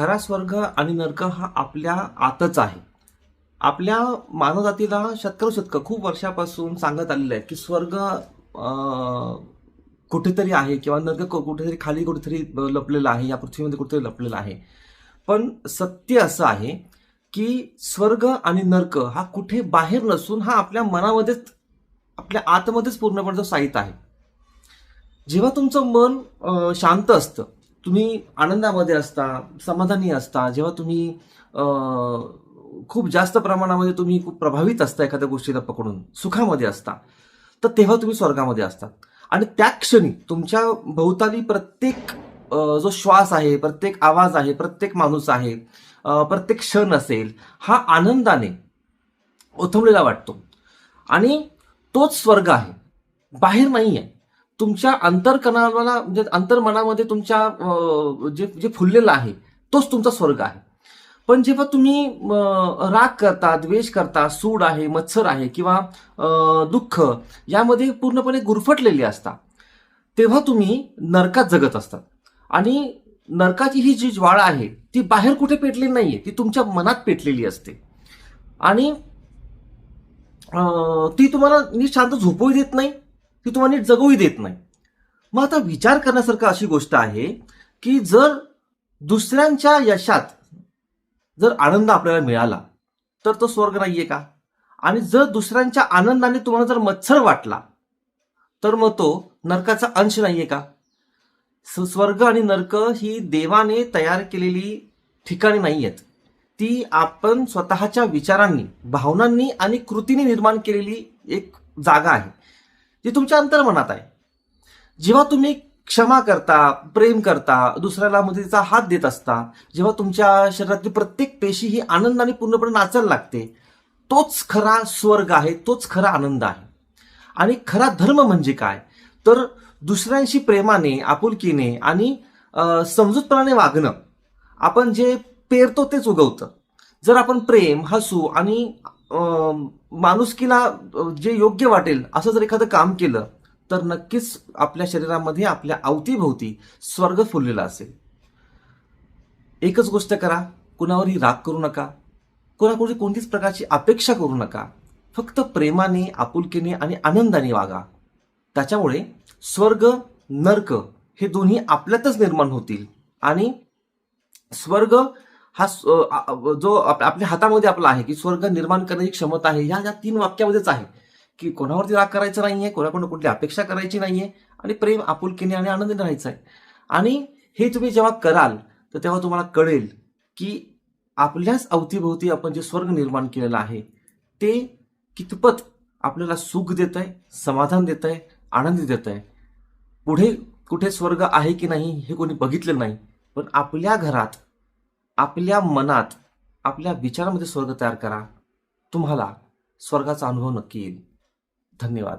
खरा स्वर्ग आणि नरक हा आपल्या आतच आहे. आपल्या मानवजातीला शतक खूप वर्षापासून सांगत आलेलं आहे की स्वर्ग कुठेतरी आहे किंवा नरक कुठेतरी खाली कुठेतरी लपलेलं आहे या पृथ्वीमध्ये कुठेतरी लपलेलं आहे. पण सत्य असं आहे की स्वर्ग आणि नरक हा कुठे बाहेर नसून हा आपल्या मनामध्येच आपल्या आतमध्येच पूर्णपणे तो साहित्य आहे. जेव्हा तुमचं मन शांत असतं तुम्ही आनंदामध्ये असता समाधानी असता जेव्हा तुम्ही खूप जास्त प्रमाणामध्ये तुम्ही खूप प्रभावित असता एखाद्या गोष्टीला पकडून सुखामध्ये असता तर तेव्हा तुम्ही स्वर्गामध्ये असतात आणि त्या क्षणी तुमच्या भोवताली प्रत्येक जो श्वास आहे प्रत्येक आवाज आहे प्रत्येक माणूस आहे प्रत्येक क्षण असेल हा आनंदाने ओथंबलेला वाटतो. आणि तोच स्वर्ग आहे. बाहेर नाही आहे तुमच्या अंतरकणाला म्हणजे अंतर्मनामध्ये तुमच्या जे जे फुललेलं आहे तोच तुमचा स्वर्ग आहे. पण जेव्हा तुम्ही राग करता द्वेष करता सूड आहे मत्सर आहे किंवा दुःख यामध्ये पूर्णपणे गुरफटलेले असता तेव्हा तुम्ही नरकात जगत असतात. आणि नरकाची ही जी ज्वाळा आहे ती बाहेर कुठे पेटलेली नाहीये ती तुमच्या मनात पेटलेली असते. आणि ती तुम्हाला नीट शांत झोपू देत नाही ती तुम्हाला नीट जगूही देत नाही. मग आता विचार करण्यासारखं अशी गोष्ट आहे की जर दुसऱ्यांच्या यशात जर आनंद आपल्याला मिळाला तर तो स्वर्ग नाहीये का? आणि जर दुसऱ्यांच्या आनंदाने तुम्हाला जर मत्सर वाटला तर मग तो नरकाचा अंश नाहीये का? स- स्वर्ग आणि नरक ही देवाने तयार केलेली ठिकाणी नाही आहेत ती आपण स्वतःच्या विचारांनी भावनांनी आणि कृतीने निर्माण केलेली एक जागा आहे. जी तुमच्या अंतर्मनात आहे. जेव्हा तुम्ही क्षमा करता प्रेम करता दुसऱ्याला म्हणजे मदतीचा हात देत असता जेव्हा तुमच्या शरीरातली प्रत्येक पेशी ही आनंदाने पूर्णपणे नाचायला लागते तोच खरा स्वर्ग आहे तोच खरा आनंद आहे. आणि खरा धर्म म्हणजे काय? तर दुसऱ्यांशी प्रेमाने आपुलकीने आणि समजूतपणाने वागणं. आपण जे पेरतो तेच उगवतं. जर आपण प्रेम हसू आणि माणुसकीला जे योग्य वाटेल असं जर एखादं काम केलं तर नक्कीच आपल्या शरीरामध्ये आपल्या अवतीभोवती स्वर्ग फुललेला असेल. एकच गोष्ट करा कुणावरही राग करू नका कोणाकडून कोणतीच प्रकारची अपेक्षा करू नका फक्त प्रेमाने आपुलकीने आणि आनंदाने वागा. त्याच्यामुळे स्वर्ग नर्क हे दोन्ही आपल्यातच निर्माण होतील आणि स्वर्ग हा जो आप- आपल्या हातामध्ये आपला आहे की स्वर्ग निर्माण करण्याची क्षमता आहे ह्या या तीन वाक्यामध्येच आहे. की कोणावरती राग करायचा नाहीये कोणाकडून कुठली अपेक्षा करायची नाहीये आणि प्रेम आपुलकीने आणि आनंदीने राहायचं आहे. आणि हे तुम्ही जेव्हा कराल तर तेव्हा तुम्हाला कळेल की आपल्याच अवतीभोवती आपण जे स्वर्ग निर्माण केलेलं आहे ते कितपत आपल्याला सुख देत आहे समाधान देत आहे आनंद देत आहे पुढे कुठे स्वर्ग आहे की नाही हे कोणी बघितलं नाही पण आपल्या घरात आपल्या मनात आपल्या विचारामध्ये स्वर्ग तयार करा. तुम्हाला स्वर्गाचा अनुभव नक्की येईल. धन्यवाद.